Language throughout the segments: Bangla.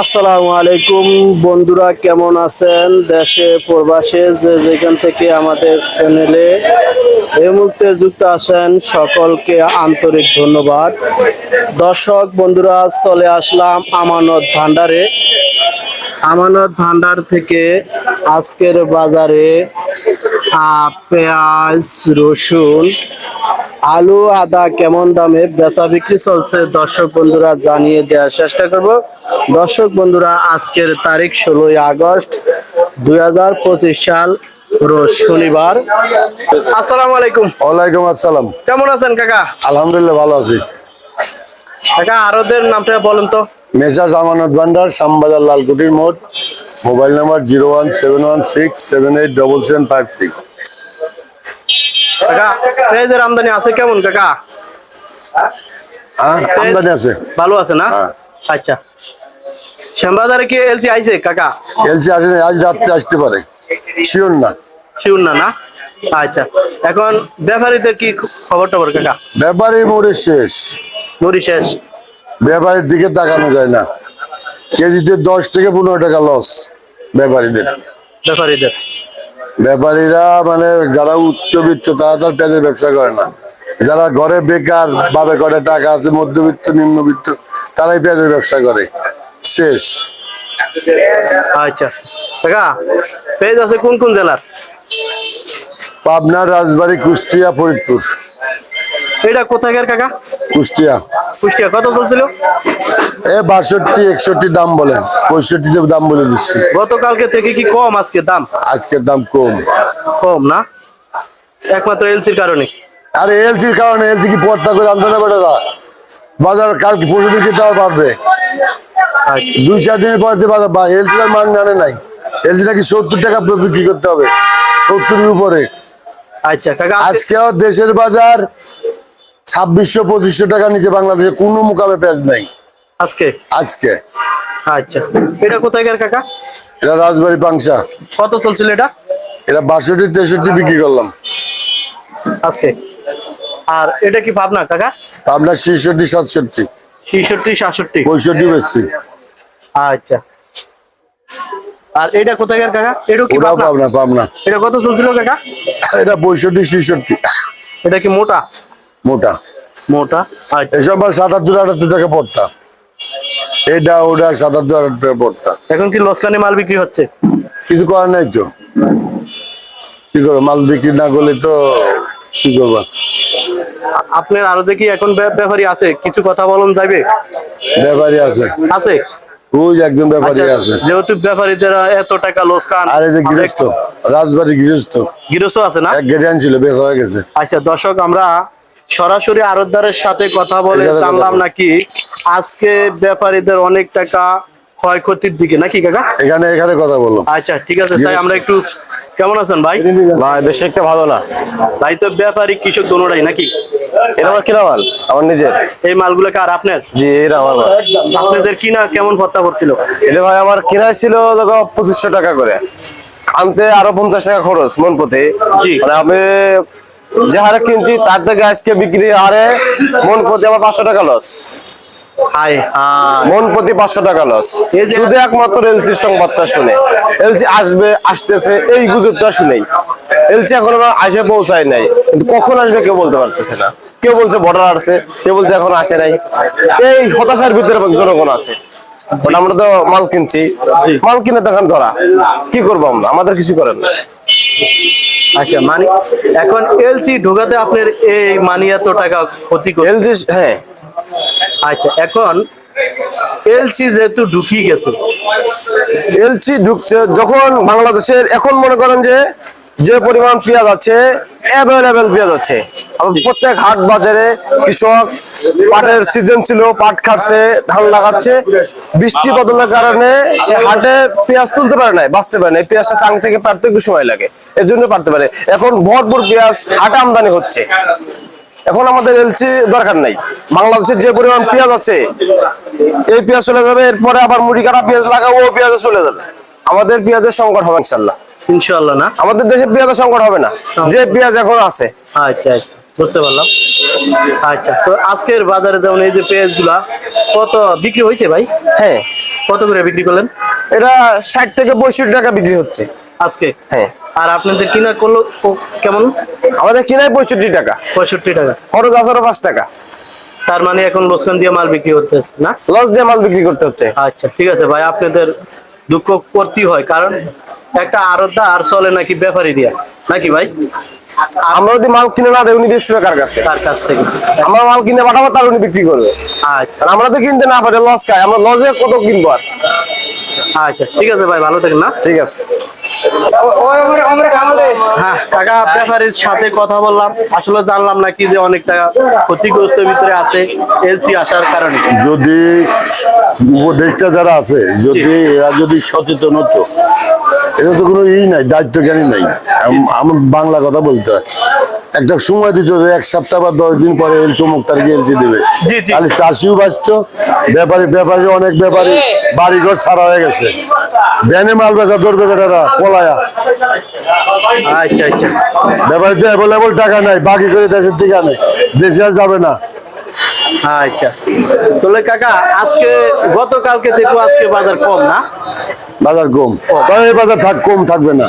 আসসালামু আলাইকুম। বন্ধুরা, কেমন আছেন? দেশে, প্রবাসে, যে যেখান থেকে আমাদের চ্যানেলে এই মুহূর্তে যুক্ত আছেন, সকলকে আন্তরিক ধন্যবাদ। দর্শক, বন্ধুরা, চলে আসলাম আমানত ভান্ডারে। আমানত ভান্ডার থেকে আজকের বাজারে পেঁয়াজ, রসুন আলু আদা কেমন দামে বেচা বিক্রি চলছে? দর্শক বন্ধুরা জানিয়ে দেওয়ার চেষ্টা করব। দর্শক বন্ধুরা আজকের তারিখ ষোলোই আগস্ট দুই হাজার পঁচিশ সাল রোজ শনিবার। আসসালামু আলাইকুম। ওয়ালাইকুম আসসালাম। কেমন আছেন কাকা? আলহামদুলিল্লাহ ভালো আছি। কাকা আরদের নামটা বলেন তো। মেসার জামানত ভান্ডার শ্যামবাজার লালকুটির মোড়। Mobile number zero one seven one six seven eight double seven five six. কাকা পেঁয়াজের আমদানি আছে কেমন কাকা? হ্যাঁ আমদানি আছে। ভালো আছে না? হ্যাঁ। আচ্ছা। শ্যামবাজারে কি এলসি আইছে কাকা? এলসি আসেনি আজ রাত্রে আসতে পারে। শিওর না। শিউর না না? আচ্ছা। এখন ব্যাপারীদের কি খবর টবর কাকা? ব্যাপারী মোড়ে শেষ। মুড়ি শেষ। ব্যাপারীর দিকে তাকানো যায় না। কেজিতে দশ থেকে পনেরো টাকা লস ব্যাপারীদের। ব্যাপারীদের। ব্যাপারীরা মানে যারা উচ্চবিত্ত তারা তো পেঁয়াজের ব্যবসা করে না। যারা ঘরে বেকার বাপের ঘরে টাকা আছে মধ্যবিত্ত নিম্নবিত্ত তারাই পেঁয়াজের ব্যবসা করে। শেষ। আচ্ছা। কাকা আছে কোন কোন জেলার? পাবনা রাজবাড়ি কুষ্টিয়া ফরিদপুর। এটা কোথাকার কাকা? কুষ্টিয়া। কুষ্টিয়া। কত চলছিল? এ বাষট্টি একষট্টি দাম বলেন পঁয়ষট্টিতে দাম বলে দিচ্ছি। গতকালকে থেকে কি কম আজকে দাম? আজকের দাম কম। কম না? একমাত্র এলসির কারণে। আরে এলসির কারণে এলসি কি পর্দা করে আনবে না বেটারা বাজার কালকে পরশু দিন খেতে পারবে। আচ্ছা, দুই চার দিনের পর দিয়ে বাজার বা এলসি আর মান জানে নাই। এলসি নাকি সত্তর টাকা বিক্রি করতে হবে। সত্তরের উপরে। আচ্ছা কাকা আজকে আজকেও দেশের বাজার ছাব্বিশশো পঁচিশশো টাকা নিচে বাংলাদেশে কোনো মুকামে পেঁয়াজ নাই। আজকে? আজকে। আচ্ছা। এটা কোথাকার কাকা? এটা রাজবাড়ি পাংশা। কত চলছিল এটা? এটা বাষট্টি তেষট্টি বিক্রি করলাম। আজকে? আর এটা কি ভাবনা কাকা? আপনার ছেষট্টি সাতষট্টি। ছিষট্টি সাতষট্টি? পঁয়ষট্টি বেশি আচ্ছা। আর এটা কোথাকার কাকা? এটা কি? পাবনা পাবনা। এটা কত চলছিল কাকা? এটা পঁয়ষট্টি ছেষট্টি। এটা কি মোটা? মোটা। মোটা? আচ্ছা। এসব সাতাত্তর আটাত্তর টাকা পড়তাম এটা ওটা সাতাত্তর আটাত্তর টাকা পড়তাম এখন কি লসকানি মাল বিক্রি হচ্ছে? কিছু করার নাই তো। কি করব মাল বিক্রি না করলে তো কি করব? আপনার আরও যে কি এখন ব্যাপারী আছে। কিছু কথা বলুন যাইবে? ব্যাপারী আছে। আছে? ওই একজন ব্যাপারী আচ্ছা, আছে। যেহেতু ব্যাপারীদের এত টাকা লোসকান আর এই যে গৃহস্থ রাজবাড়ি গৃহস্থ। গৃহস্থ আছে না? এক গেড়ে আনছিল বেশ হয়ে গেছে। আচ্ছা দর্শক আমরা সরাসরি আরতদারের সাথে কথা বলে জানলাম নাকি আজকে ব্যাপারীদের অনেক টাকা ক্ষয়ক্ষতির দিকে। নাকি কাকা? এখানে এখানে কথা বলো আচ্ছা ঠিক আছে। তাই আমরা একটু কেমন আছেন ভাই? ভাই বেশি একটা ভালো না। ভাই তো ব্যাপারী কৃষক দোনোটাই নাকি? এটা আমার কিনা মাল? আমার নিজের। এই মালগুলো কার আপনার? জি এটা আমার আপনাদের কিনা কেমন ভত্তা পড়ছিল? এটা ভাই আমার কিনা ছিল পঁচিশশো টাকা করে। আনতে আরও পঞ্চাশ টাকা খরচ মন প্রতি জি। মানে আমি যে হারে কিনছি তার থেকে আজকে বিক্রি হারে মন প্রতি আমার পাঁচশো টাকা লস মন প্রতি পাঁচশো টাকা লস শুধু একমাত্র এলসির সংবাদটা শুনে। এলসি আসবে আসতেছে এই গুজবটা শুনেই। এলসি এখনও আসে পৌঁছায় নাই। কিন্তু কখন আসবে কেউ বলতে পারতেছে না। কেউ বলছে বর্ডার আসছে কেউ বলছে এখন আসে নাই। এই হতাশার ভিতরে জনগণ আছে। আমরা তো মাল কিনছি। মাল কিনে তখন ধরা। কি করব আমরা? আমাদের কিছু করেন না। আচ্ছা মানে এখন এলসি ঢোকাতে আপনার এই মানি এত টাকা ক্ষতি করে এলসি হ্যাঁ। আচ্ছা এখন এলসি যেহেতু ঢুকিয়ে গেছে। এলসি ঢুকছে যখন বাংলাদেশের এখন মনে করেন যে যে পরিমাণ পেঁয়াজ আছে অ্যাভেলেবেল আছে আবার প্রত্যেক হাট বাজারে কৃষক পাটের সিজন ছিল পাট খাটছে ধান লাগাচ্ছে। বৃষ্টি বদলের কারণে সে হাটে পেঁয়াজ তুলতে পারে না বাঁচতে পারে না পেঁয়াজটা চাং থেকে পারতে একটু সময় লাগে এর জন্য পারতে পারে। এখন ভরপুর পেঁয়াজ হাটে আমদানি হচ্ছে। এখন আমাদের এলসি দরকার নাই। বাংলাদেশের যে পরিমাণ পেঁয়াজ আছে এই পেঁয়াজ চলে যাবে এরপরে আবার মুড়ি কাটা পেঁয়াজ লাগাবো ও পেঁয়াজে চলে যাবে। আমাদের পেঁয়াজের সংকট হবে ইনশাল্লাহ। ইনশাল্লাহ না? আমাদের দেশে পেঁয়াজের সংকট হবে না। যে পেঁয়াজ এখন আছে। আচ্ছা আচ্ছা বুঝতে পারলাম। আচ্ছা তো আজকের বাজারে যেমন এই যে পেঁয়াজগুলা কত বিক্রি হয়েছে ভাই? হ্যাঁ। কত করে বিক্রি করলেন? এটা ষাট থেকে পঁয়ষট্টি টাকা বিক্রি হচ্ছে। আজকে? হ্যাঁ। আর আপনাদের কিনা করল কেমন? আমাদের কিনায় পঁয়ষট্টি টাকা। পঁয়ষট্টি টাকা। খরচ আছে পাঁচ টাকা। তার মানে এখন লোসকান দিয়ে মাল বিক্রি করতে হচ্ছে না? লস দিয়ে মাল বিক্রি করতে হচ্ছে। আচ্ছা ঠিক আছে ভাই আপনাদের দুঃখ করতেই হয় কারণ একটা আরতটা আর চলে নাকি ব্যাপারী দিয়া? নাকি ভাই? আমরা যদি মাল কিনে না দেয় উনি বেচবে কার কাছে? তার কাছ থেকে? আমরা মাল কিনে পাঠাবো তার উনি বিক্রি করবে। আচ্ছা। আর আমরা তো কিনতে না পারি লস খাই আমরা লসে কত কিনবো আর? আচ্ছা ঠিক আছে ভাই ভালো থাকেন না। ঠিক আছে। হ্যাঁ টাকা ব্যাপারীর সাথে কথা বললাম। আসলে জানলাম নাকি যে অনেক টাকা ক্ষতিগ্রস্ত ভিতরে আছে এলসি আসার কারণে। যদি উপদেষ্টা যারা আছে যদি এরা যদি সচেতন হতো এটা তো কোনো ই নাই দায়িত্ব জ্ঞানী নাই আমার বাংলা কথা বলতে হয়। একটা সময় দিত এক সপ্তাহ বা দশ দিন পরে এলসি অমুক তারিখে এলসি দেবে। তাহলে চাষিও বাঁচত ব্যাপারী ব্যাপারী অনেক ব্যাপারী বাড়িঘর সারা হয়ে গেছে। ব্যানে মাল বেচা ধরবে বেটারা পলায়া। আচ্ছা আচ্ছা। ব্যাপারীতে অ্যাভেলেবল টাকা নাই বাকি করে দেশের দিকে আনে। দেশে আর যাবে না। আচ্ছা। তাহলে কাকা আজকে গতকালকে থেকে আজকে বাজার কম না? বাজার কম। তবে এই বাজার থাক কম থাকবে না।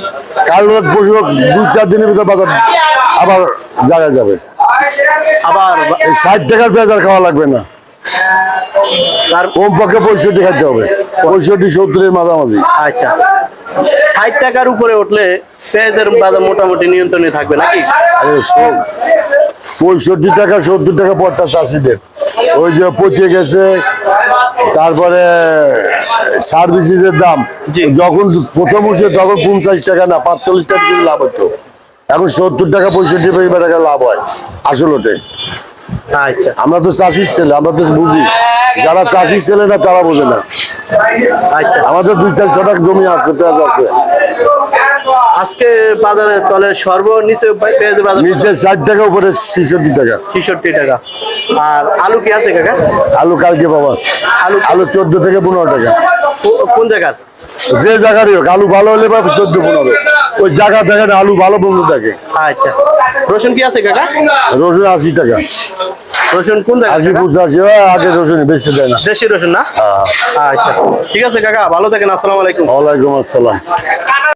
কাল পরশু হোক দুই চার দিনের ভিতরে বাজার আবার জায়গায় যাবে। আবার ষাট টাকার বাজার খাওয়া লাগবে না। তার কম পক্ষে পঁয়ষট্টি খাইতে হবে। পঁয়ষট্টি সত্তরের মাঝামাঝি। আচ্ছা। ষাট টাকার উপরে উঠলে পেঁয়াজের বাজার মোটামুটি নিয়ন্ত্রণে থাকবে নাকি? পঁয়ষট্টি টাকা সত্তর টাকা পড়তা চাষিদের। ওই যে পচে গেছে তারপরে সার্ভিসের দাম যখন প্রথম উঠছে তখন পঞ্চাশ টাকা না পাঁচচল্লিশ টাকা কিন্তু লাভ হতো। এখন সত্তর টাকা পঁয়ষট্টি টাকা লাভ হয় আসল আচ্ছা। আমরা তো চাষির ছেলে আমরা তো বুঝি। যারা চাষির ছেলে না তারা বোঝে না। আচ্ছা। আমাদের দুই চার ছটা জমি আছে পেঁয়াজ আছে। আজকে বাজারে তলে সর্বনিচে পেঁয়াজের বাজার নিচে ষাট টাকা উপরে ছেষট্টি টাকা। ছেষট্টি টাকা। আর আলু কি আছে কাকা? আলু কালকে বাবা আলু আলু চোদ্দ থেকে পনেরো টাকা। কোন জায়গার? যে জায়গারই হোক আলু ভালো হলে পাবে চোদ্দ পনেরো ওই জায়গা থাকে না আলু ভালো বন্ধ থাকে। আচ্ছা। রসুন কি আছে কাকা? রসুন আশি টাকা। রসুন কোন জায়গা আশি পঁচাশি আগে রসুন বেচতে দেয় না। দেশি রসুন না? আচ্ছা। ঠিক আছে কাকা ভালো থাকেন আসসালামু আলাইকুম। ওয়ালাইকুম আসসালাম।